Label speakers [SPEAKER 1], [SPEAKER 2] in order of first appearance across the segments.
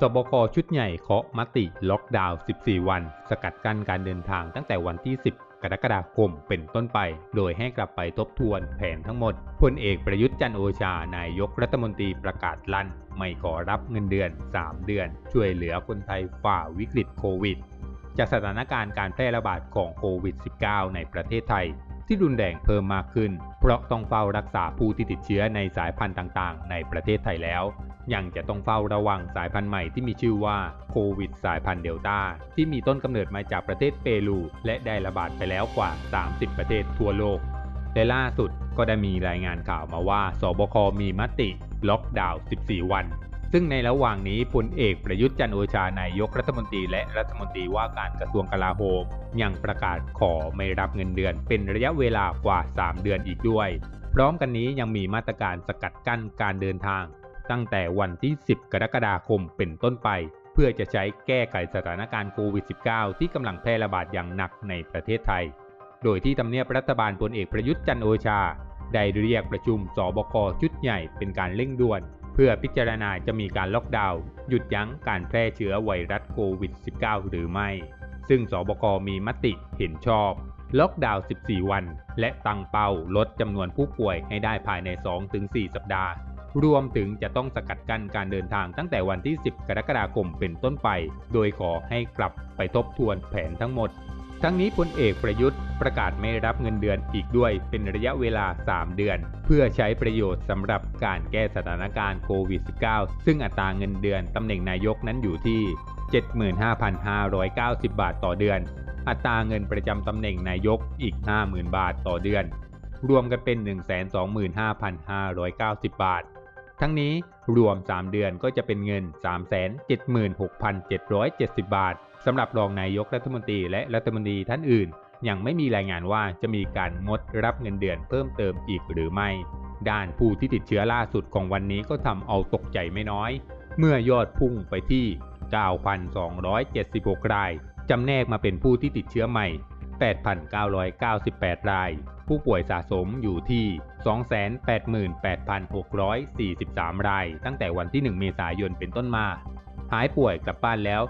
[SPEAKER 1] สบคชุดใหญ่เคาะมติล็อกดาวน์ 14 วัน สกัดกั้นการเดินทางตั้งแต่วันที่ 10กรกฎาคมเป็นต้นไป โดยให้กลับไปทบทวนแผนทั้งหมด พลเอกประยุทธ์จันโอชา นายกรัฐมนตรีประกาศลั่น ไม่ขอรับเงินเดือน 3 เดือน ช่วยเหลือคนไทยฝ่าวิกฤตโควิด จากสถานการณ์การแพร่ระบาดของโควิด -19 ในประเทศไทย ที่รุนแรงเพิ่มมากขึ้น เพราะต้องเฝ้ารักษาผู้ที่ติดเชื้อในสายพันธุ์ต่างๆ ในประเทศไทยแล้ว ยังจะต้องเฝ้าระวังสายพันธุ์ใหม่ที่มีชื่อว่าโควิดสายพันธุ์เดลต้าที่มีต้นกำเนิดมาจากประเทศเปรูและได้ระบาดไปแล้วกว่า 30 ประเทศทั่วโลกและล่าสุดก็ได้มีรายงานข่าวมาว่า สบค มีมติ ล็อกดาวน์ 14 วัน ซึ่งในระหว่างนี้พลเอกประยุทธ์จันโอชานายกรัฐมนตรีและรัฐมนตรีว่าการกระทรวงกลาโหม ยังประกาศขอไม่รับเงินเดือน เป็นระยะเวลากว่า 3 เดือนอีกด้วย พร้อมกันนี้ยังมีมาตรการสกัดกั้นการเดินทาง ตั้งแต่วันที่ 10 กรกฎาคมเป็นต้นไป เพื่อจะใช้แก้ไขสถานการณ์โควิด -19 ที่กำลังแพร่ระบาดอย่างหนักในประเทศไทย โดยที่ทำเนียบรัฐบาลพลเอกประยุทธ์จันโอชา ได้เรียกประชุมสบคชุดใหญ่เป็นการเร่งด่วน เพื่อพิจารณาจะมีการล็อกดาวน์หยุดยั้งการแพร่เชื้อไวรัสโควิด -19 หรือไม่ ซึ่งสบคมีมติเห็นชอบล็อกดาวน์ 14 วัน และตั้งเป้าลดจำนวนผู้ป่วยให้ได้ภายใน 2-4 สัปดาห์ รวมถึงจะต้องสกัดกั้นการเดินทางตั้งแต่วันที่ 10 กรกฎาคมเป็นต้นไป โดยขอให้กลับไปทบทวนแผนทั้งหมด ทั้งนี้พลเอกประยุทธ์ประกาศไม่รับเงินเดือนอีกด้วยเป็นระยะเวลา 3 เดือน เพื่อใช้ประโยชน์สำหรับการแก้สถานการณ์โควิด -19 ซึ่งอัตราเงินเดือนตำแหน่งนายกนั้นอยู่ที่ 75,590 บาทต่อเดือน อัตราเงินประจำตำแหน่งนายกอีก 50,000 บาทต่อเดือนรวมกันเป็น 125,590 บาท ทั้งนี้รวม 3 เดือนก็จะเป็นเงิน 376,770 บาทสำหรับรองนายกรัฐมนตรีและรัฐมนตรีท่านอื่น ยังไม่มีรายงานว่าจะมีการงดรับเงินเดือนเพิ่มเติมอีกหรือไม่ ด้านผู้ที่ติดเชื้อล่าสุดของวันนี้ก็ทำเอาตกใจไม่น้อย เมื่อยอดพุ่งไปที่ 9,276 รายจำแนกมาเป็นผู้ที่ติดเชื้อใหม่ 8,998 ราย ผู้ป่วยสะสมอยู่ที่ 288,643 ราย ตั้งแต่วันที่ 1 เมษายนเป็นต้นมา หายป่วยกลับบ้านแล้ว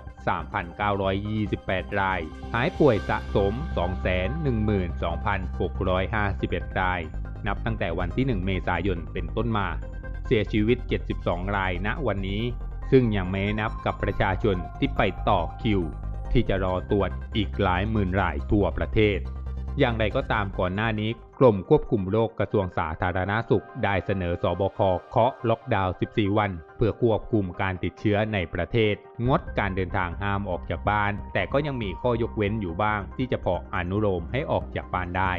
[SPEAKER 1] 3,928 ราย หายป่วยสะสม 212,651 ราย นับตั้งแต่วันที่ 1 เมษายนเป็นต้นมา เสียชีวิต 72 รายณวันนี้ ซึ่งยังไม่นับกับประชาชนที่ไปต่อคิว ที่จะรอตรวจอีกหลายหมื่นรายทั่วประเทศ อย่างไรก็ตามก่อนหน้านี้ กรมควบคุมโรคกระทรวงสาธารณาสุข ได้เสนอสบคเคาะล็อกดาวน์ 14 วัน เพื่อควบคุมการติดเชื้อในประเทศ งดการเดินทางห้ามออกจากบ้าน แต่ก็ยังมีข้อยกเว้นอยู่บ้าง ที่จะพออนุโลมให้ออกจากบ้านได้